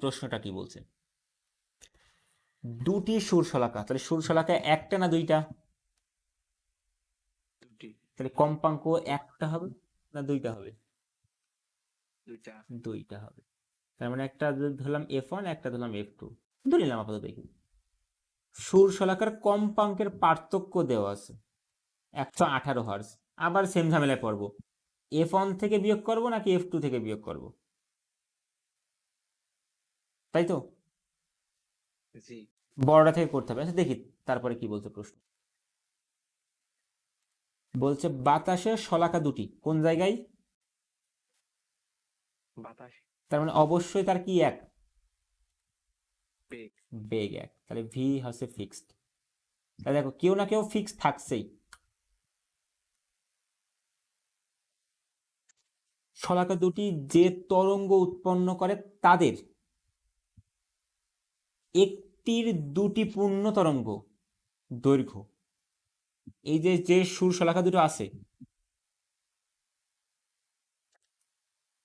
প্রশ্নটা কি বলছে? দুটি সুর শলাকা তাহলে সুর শলাকা একটা না দুইটা? তাহলে কম্পাঙ্ক একটা হবে না দুইটা হবে? দুইটা। হবে। তার মানে একটা ধরলাম এফ ওয়ান একটা ধরলাম এফ টু ধরে নিলাম আপাতত দেখি। সুর শলাকার কম্পাঙ্কের পার্থক্য দেওয়া আছে। একশো আঠারো হার্স আবার সেম ঝামেলায় পড়ব। এফ ওয়ান থেকে বিয়োগ করব নাকি এফ টু থেকে বিয়োগ করব? তাই তো? জি। বড়টা থেকে করতে হবে। আচ্ছা দেখি তারপরে কি বলছে প্রশ্ন। বলছে বাতাসের শলাকা দুটি কোন জায়গায়? বাতাস। তার মানে অবশ্যই তার কি এক? বেগ। বেগ এক। তাহলে ভি হচ্ছে ফিক্সড তাহলে দেখো কেউ না কেউ ফিক্স থাকছেই। শলাকা দুটি যে তরঙ্গ উৎপন্ন করে তাদের একটির দুটি পূর্ণ তরঙ্গ দৈর্ঘ্য। এই যে যে সুর শলাকা দুটো আছে।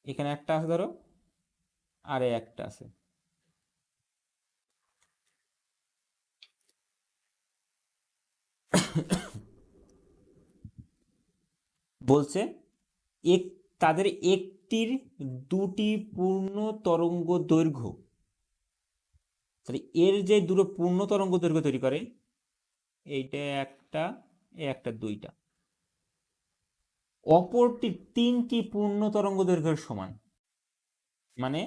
এখানে একটা আছে ধরো, আর একটা আছে। বলছে, এক, তাদের একটির দুটি পূর্ণ তরঙ্গ দৈর্ঘ্য তাহলে এর যে দুটো পূর্ণ তরঙ্গ দৈর্ঘ্য তৈরি করে, এইটা একটা একটা দুইটা। অপরটি তিনটি পূর্ণ তরঙ্গ দৈর্ঘ্যের সমান। মানে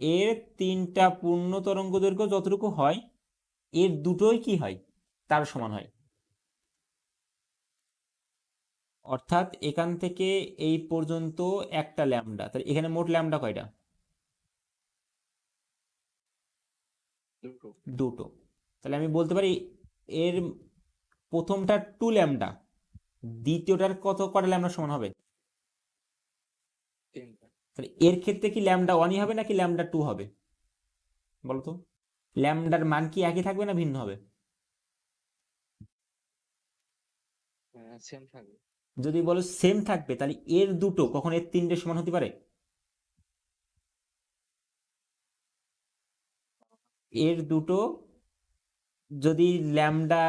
এর তিনটা পূর্ণ তরঙ্গ দৈর্ঘ্য যতটুকু হয়, এর দুটোই কি হয়? তার সমান হয়। অর্থাৎ এখান থেকে এই পর্যন্ত একটা ল্যামডা। তাহলে এখানে মোট ল্যামডা কয়টা? দুটো। তাহলে আমি বলতে পারি এর প্রথমটা টু ল্যামডা দ্বিতীয়টার কত কটা ল্যামডা সমান হবে? তাহলে এর ক্ষেত্রে কি ল্যামডা ওয়ানই হবে নাকি ল্যামডা টু হবে? বলতো ল্যামডার মান কি একই থাকবে না ভিন্ন হবে? সেম থাকবে। যদি বলো সেম থাকবে তাহলে এর দুটো কখন এর তিনটে সমান হতে পারে? এর দুটো যদি ল্যামডা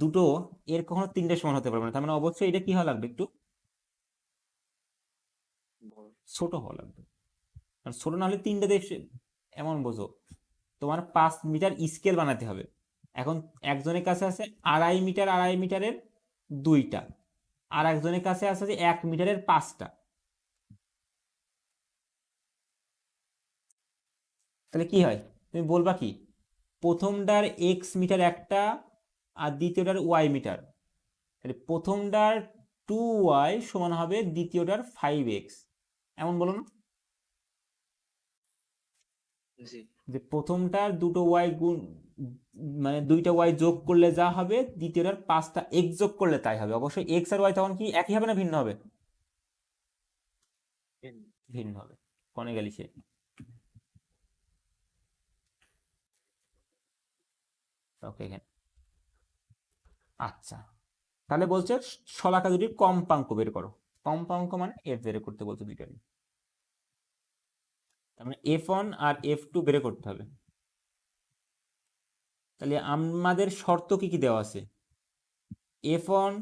দুটো, এর কখনো তিনটে সমান হতে পারবে না। তার মানে অবশ্যই এটা কি হওয়া লাগবে একটু? ছোট হওয়া লাগবে। কারণ ছোট না হলে তিনটে দেশ এমন বোঝো। তোমার পাঁচ মিটার স্কেল বানাতে হবে। এখন একজনের কাছে আছে আড়াই মিটার, আড়াই মিটারের দুইটা। আর একজনের কাছে আছে যে এক মিটারের পাঁচটা। তাহলে কি হয়? তুমি বলবা কি? প্রথমটার এক্স মিটার একটা আর দ্বিতীয়টার ওয়াই মিটার। তাহলে প্রথমটার টু ওয়াই সমান হবে দ্বিতীয়টার ফাইভ এক্স এমন বলো না? যে প্রথমটার দুটো ওয়াই গুণ মানে দুইটা ওয়াই যোগ করলে যা হবে দ্বিতীয়টার পাঁচটা এক্স যোগ করলে তাই হবে। অবশ্যই এক্স আর ওয়াই তখন কি একই হবে না ভিন্ন হবে? ভিন্ন। ভিন্ন হবে। কনে গেলি সে? ওকে এখানে আচ্ছা। তাহলে বলছে শলাকা দুটির কম্পাঙ্ক বের করো, কম্পাঙ্ক মানে এফ বের করতে বলছে দুইটারই তার মানে এফ ওয়ান আর এফ টু বের করতে হবে। তাহলে আমাদের শর্ত কি কি দেওয়া আছে? এফ ওয়ান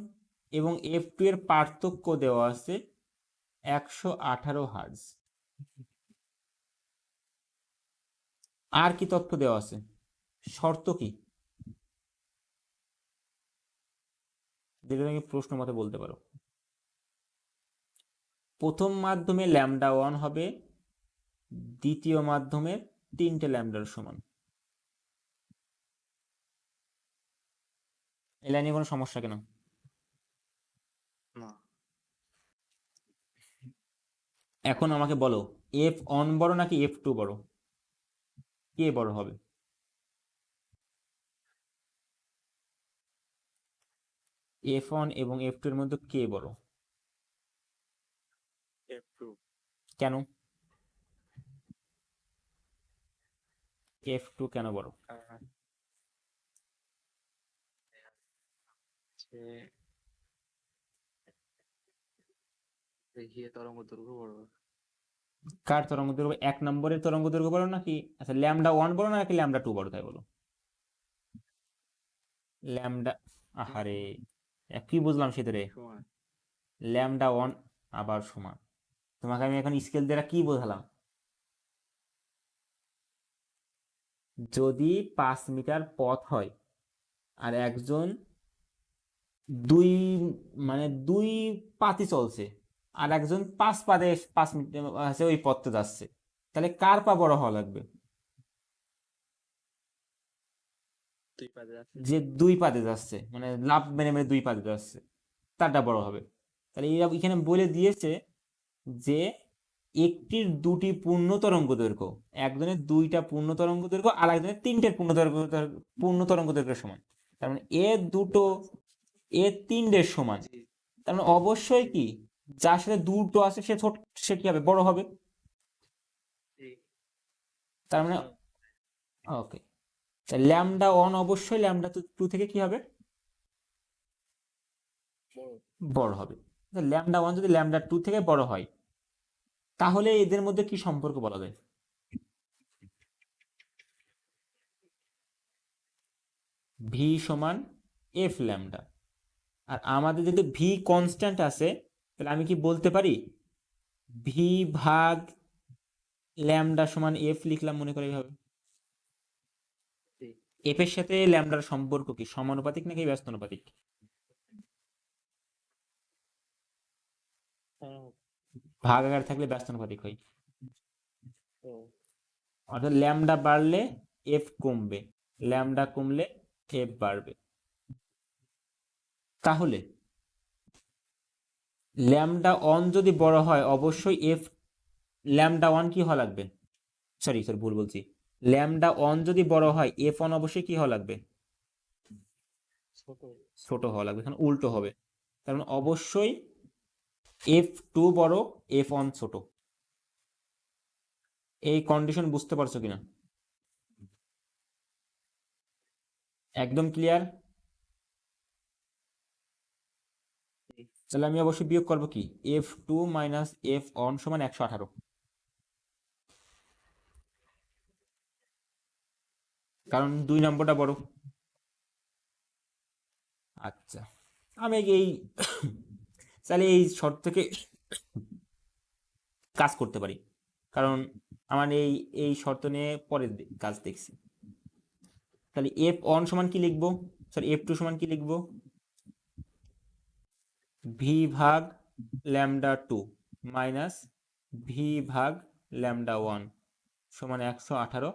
এবং এফ টু এর পার্থক্য দেওয়া আছে একশো আঠারো হার্জ আর কি তথ্য দেওয়া আছে? শর্ত কি? যেটা তুমি প্রশ্ন মতে বলতে পারো। প্রথম মাধ্যমে ল্যামডা ওয়ান হবে দ্বিতীয় মাধ্যমে তিনটে ল্যামডার সমান। এই লাইনে কোনো সমস্যা কেন? না। এখন আমাকে বলো এফ অন বড় নাকি এফ টু বড়? কে বড় হবে? এফ ওয়ান এবং এফ টু এর মধ্যে কে বড়? এফ টু কেন? এফ টু কেন বড়? তরঙ্গ দৈর্ঘ্য বড়। কার তরঙ্গ দৈর্ঘ্য এক নম্বরের তরঙ্গ দৈর্ঘ্য বলো নাকি? আচ্ছা ল্যামডা ওয়ান বলো নাকি ল্যামডা টু বলো তাই বলো? ল্যামডা আহারে। কি বুঝলাম সমান। ল্যামডা ওয়ান আবার সমান। তোমাকে আমি এখন স্কেল দ্বারা কি বোঝালাম? যদি পাঁচ মিটার পথ হয় আর একজন দুই মানে দুই পাতি চলছে আর একজন পাঁচ পাতে পাঁচ মিটার আছে ওই পথটা যাচ্ছে তাহলে কার পা বড় হওয়া লাগবে দুই পাশে আছে যে দুই পাদে যাচ্ছে মানে লাভ মেরে মেরে দুই পাদে যাচ্ছে তারটা বড় হবে। তাহলে এরা এখানে বলে দিয়েছে যে একটির দুটি পূর্ণ তরঙ্গ দৈর্ঘ্য একজনের দুইটা পূর্ণ তরঙ্গ দৈর্ঘ্য আর একজনের তিনটের পূর্ণ তরঙ্গ পূর্ণ তরঙ্গ দৈর্ঘ্যের সমান। তার মানে এ দুটো এ তিনটের সমান। তার মানে অবশ্যই কি যার সাথে দুটো আছে সে ছোট সে কি হবে বড় হবে। তার মানে ওকে। ল্যামডা ওয়ান অবশ্যই ল্যামডা টু থেকে কি হবে? বড় হবে। ল্যামডা ওয়ান যদি ল্যামডা টু থেকে বড় হয়, তাহলে এদের মধ্যে কি সম্পর্ক বলা যায়? ভি সমান এফ ল্যামডা আর আমাদের যদি ভি কনস্ট্যান্ট আছে তাহলে আমি কি বলতে পারি? ভি ভাগ ল্যামডা সমান এফ লিখলাম মনে করে এইভাবে। এফ এর সাথে ল্যামডার সম্পর্ক কি? সমানুপাতিক নাকি ব্যস্তানুপাতিক? ভাগ আকার থাকলে ব্যস্তানুপাতিক হয়। অর্থাৎ ল্যামডা বাড়লে এফ কমবে ল্যামডা কমলে এফ বাড়বে। তাহলে ল্যামডা অন যদি বড় হয় অবশ্যই এফ ল্যামডা ওয়ান কি হওয়া লাগবে? সরি সরি ভুল বলছি। ল্যামডা অন যদি বড় হয়, এফ অন অবশ্যই কি হওয়া লাগবে? ছোট ছোট হওয়া লাগবে, এখানে উল্টো হবে। তার মানে অবশ্যই এফ টু বড়, এফ ওয়ান ছোট। এই কন্ডিশন বুঝতে পারছ কিনা? একদম ক্লিয়ার? তাহলে আমি অবশ্যই বিয়োগ করব কি? F two minus F one সমান একশো আঠারো। কারণ দুই নম্বরটা বড়। আচ্ছা আমি এই তাহলে এই শর্ত থেকে কাজ করতে পারি। কারণ আমার এই এই শর্ত নিয়ে পরে কাজ দেখছি। তাহলে এফ অন সমান কি লিখব? সরি এফ টু সমান কি লিখব? ভি ভাগ ল্যামডা টু মাইনাস ভি ভাগ ল্যামডা ওয়ান সমান একশো আঠারো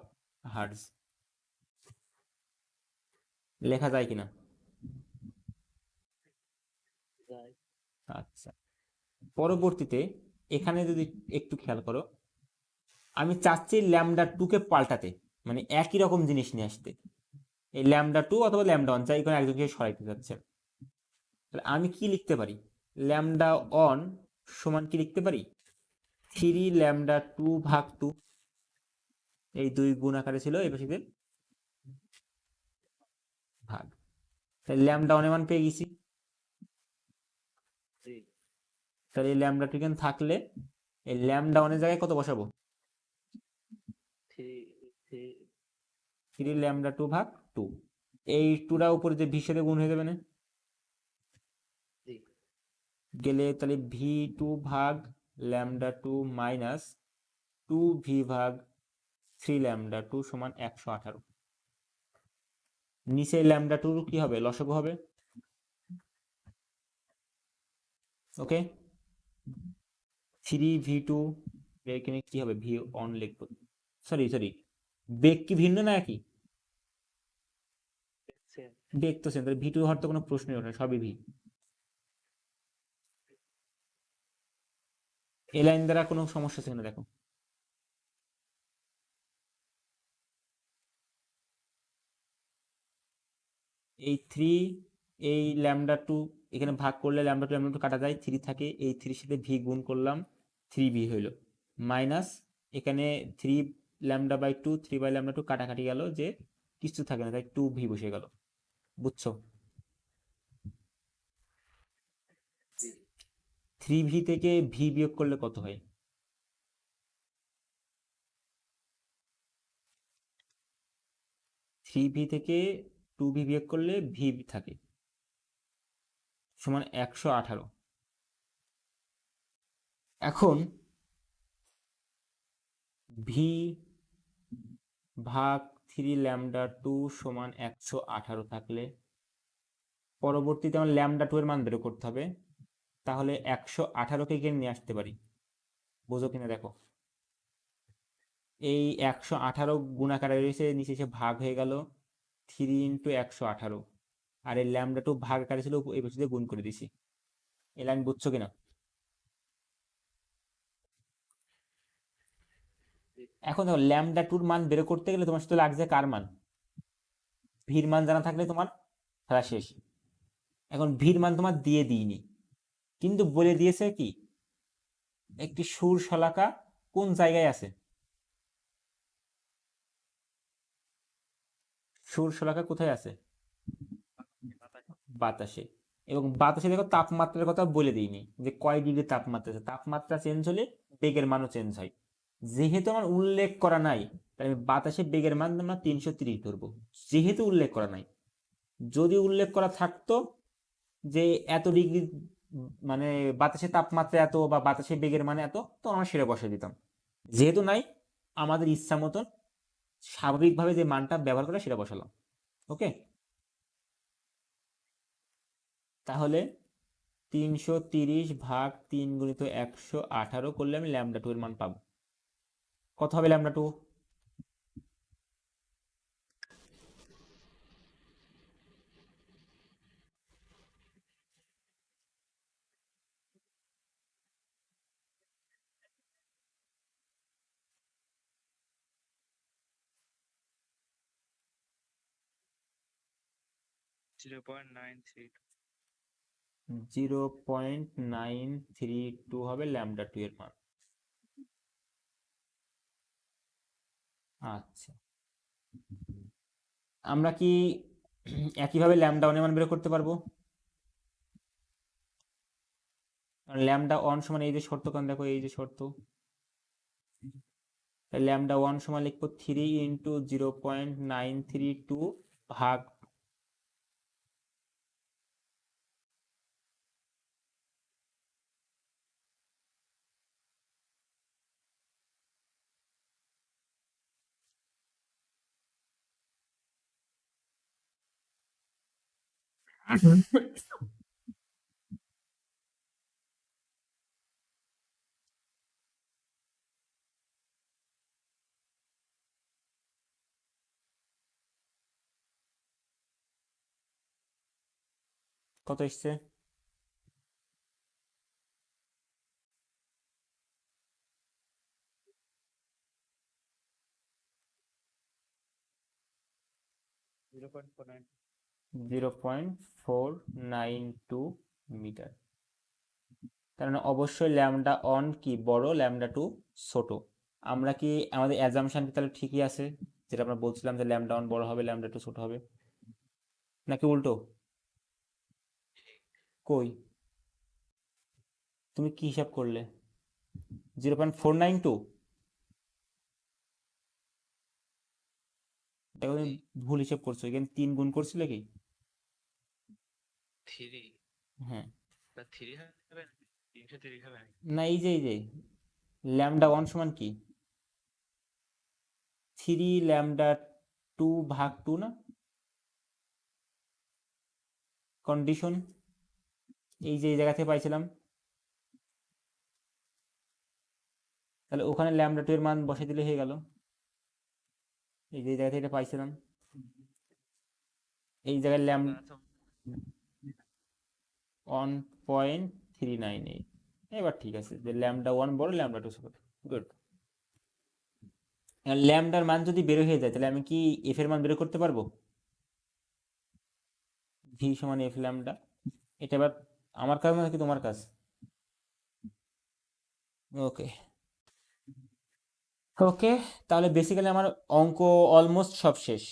হার্জ লেখা যায় কিনা? আচ্ছা। পরবর্তীতে এখানে যদি একটু খেয়াল করো আমি চাচ্ছি ল্যামডা টুকে পাল্টাতে মানে একই রকম জিনিস নিয়ে আসতে। এই ল্যামডা টু অথবা ল্যামডা ওয়ান চাই কোনো একজনকে সরাইতে যাচ্ছে। তাহলে আমি কি লিখতে পারি? ল্যামডা অন সমান কি লিখতে পারি? থ্রি ল্যামডা টু ভাগ টু। এই দুই গুণ আকারে ছিল এই পাশে। ভাগ। তাহলে ল্যামডা ওয়ান মান পেয়ে গেছি। তাহলে এই ল্যামডা টু এখানে থাকলে এই ল্যামডা ওয়ানের জায়গায় কত বসাবো? থ্রি ল্যামডা টু ভাগ টু এই টুটা উপরে যে ভির সাথে গুণ হয়ে যাবে না? গেলে তাহলে ভি টু ভাগ lambda two minus two V ভাগ থ্রি ল্যামডা টু সমান একশো আঠারো। নিচে ল্যামডা টু কি হবে? লসগু হবে? ওকে থ্রি ভি টু এখানে কি হবে? ভি অন লিখব। সরি সরি বেগ কি ভিন্ন না একই? বেগ তো তাহলে ভি টু হওয়ার তো কোনো প্রশ্নই ওঠে সবই ভি এই লাইন দ্বারা কোনো সমস্যা কিনা দেখো। এই থ্রি এই ল্যামডা টু এখানে ভাগ করলে ল্যামডা টু ল্যামডা টু কাটা যায় থ্রি থাকে, এই থ্রির সাথে ভি গুণ করলাম থ্রি বি হইল। মাইনাস এখানে three lambda by two three by lambda two কাটাকাটি গেল যে কিছু থাকে না, তাই টু ভি বসে গেল। বুঝছ? থ্রি ভি থেকে ভি বিয়োগ করলে কত হয়? থ্রি ভি থেকে টু ভি বিয়োগ করলে ভি থাকে। সমান একশো আঠারো। এখন ভি ভাগ থ্রি ল্যামডা টু সমান একশো আঠারো থাকলে পরবর্তীতে আমার ল্যামডা টু এর মান বের করতে হবে। তাহলে একশো আঠারোকে এখানে নিয়ে আসতে পারি। বোঝো কিনা দেখো। এই একশো আঠারো গুণাকারে রয়েছে, নিচে এসে ভাগ হয়ে গেল। থ্রি ইন্টু একশো আঠারো। আর এই ল্যামডা টু ভাগ আকারে ছিল? এই বছর গুণ করে দিছি এই লাইন বুঝছ কিনা? এখন দেখো, ল্যামডা টুর মান বের করতে গেলে তোমার সাথে লাগছে কার মান? ভির মান জানা থাকলে তোমার খেলা শেষ। এখন ভির মান তোমার দিয়ে দিইনি। কিন্তু বলে দিয়েছে কি? একটি সুর শলাকা কোন জায়গায় আছে? সুর শলাকা কোথায় আছে? বাতাসে। এবং বাতাসে দেখো তাপমাত্রার কথা বলে দিইনি, যে কয় ডিগ্রি তাপমাত্রা আছে। তাপমাত্রা চেঞ্জ হলে বেগের মানও চেঞ্জ হয়। যেহেতু আমার উল্লেখ করা নাই, তাই আমি বাতাসে বেগের মান আমরা তিনশো তিরিশ ধরবো। যেহেতু উল্লেখ করা নাই। যদি উল্লেখ করা থাকতো যে এত ডিগ্রি মানে বাতাসে তাপমাত্রা এত বা বাতাসে বেগের মানে এত, তো আমরা সেটা বসে দিতাম। যেহেতু নাই, আমাদের ইচ্ছা মতন স্বাভাবিকভাবে যে মানটা ব্যবহার করে সেটা বসালাম, ওকে? তাহলে তিনশো তিরিশ ভাগ তিন গুণিত একশো আঠারো করলে আমি ল্যামডা টু এর মান পাবো। কত হবে lambda two? Zero point nine three zero point nine three two হবে ল্যামডা টু এর মান। আচ্ছা। আমরা কি একইভাবে ল্যামডা ওয়ানের মান বের করতে পারব? ল্যামডা ওয়ান সমান এই যে শর্ত কান দেখো এই যে শর্ত। ল্যামডা ওয়ান সমান লিখব three into zero point nine three two ভাগ কত এসছে zero point four nine zero point four nine two metre তার মানে অবশ্যই ল্যামডা অন কি বড় ল্যামডা টু ছোট। আমরা কি আমাদের অ্যাজামশন কি তাহলে ঠিকই আছে? যেটা আমরা বলছিলাম যে ল্যামডা অন বড় হবে ল্যামডা টু ছোট হবে। নাকি উল্টো? কই? তুমি কি হিসাব করলে? Zero point four nine two ভুল হিসাব করছ। এখানে তিন গুণ করছিলে কি? থ্রি। হ্যাঁ। তা থ্রি হবে তিনশো তিরিশ হবে না না এই যে এই যে ল্যামডা ওয়ান সমান কি? থ্রি ল্যামডা টু ভাগ টু না? কন্ডিশন এই যে এই জায়গা থেকে পাইছিলাম। তাহলে ওখানে ল্যামডা টু এর মান বসে দিলে হয়ে গেল। এই যে এই জায়গা থেকে এটা পাইছিলাম। এই জায়গায় lambda one point three nine eight এবার ঠিক আছে, যে ল্যামডা ওয়ান বড় ল্যামডা টু ছোট। গুড ল্যামডার মান যদি বের হয়ে যায়, তাহলে আমি কি এফ এর মান বের করতে পারব? ভি সমান এফ ল্যামডা এটা এবার আমার কাজ নাকি তোমার কাজ? ওকে ওকে তাহলে বেসিক্যালি আমার অঙ্ক অলমোস্ট সব শেষ।